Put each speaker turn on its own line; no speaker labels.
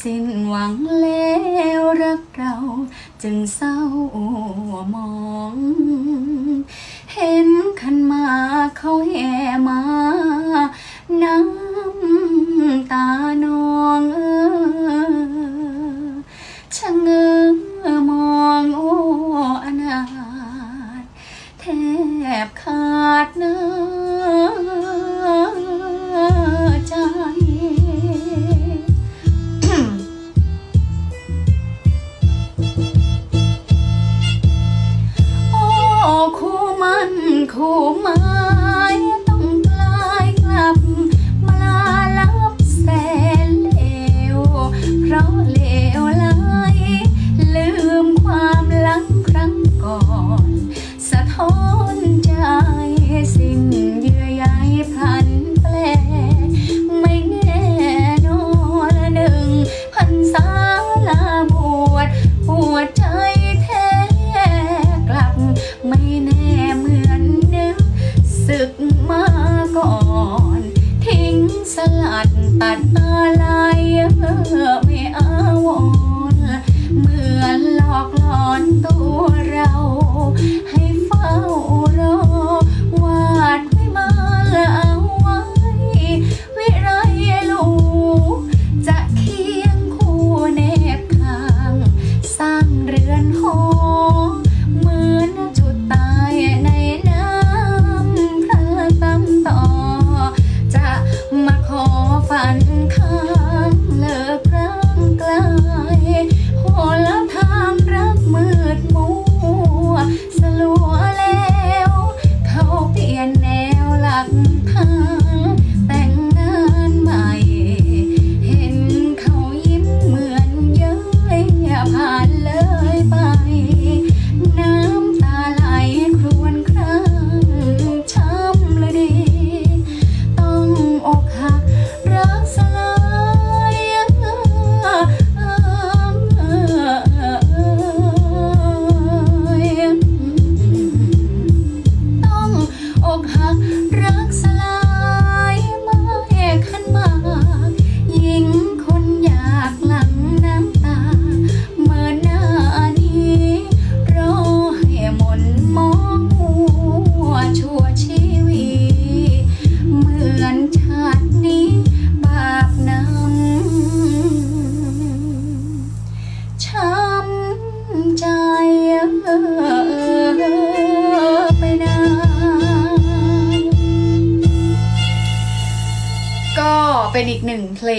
สิ้นหวังแล้วรักเราจึงเศร้ามอง เห็นขันมาเขาแห่มา น้ำตา คู่ไม้ต้องกลายกลับ มาลาลับแสนเลว เพราะเลวไหลลืมความหลังครั้งก่อน สะท้อนใจสิ้น สลัดตัดอะไรไม่เอา love เป็นอีกหนึ่งเพลง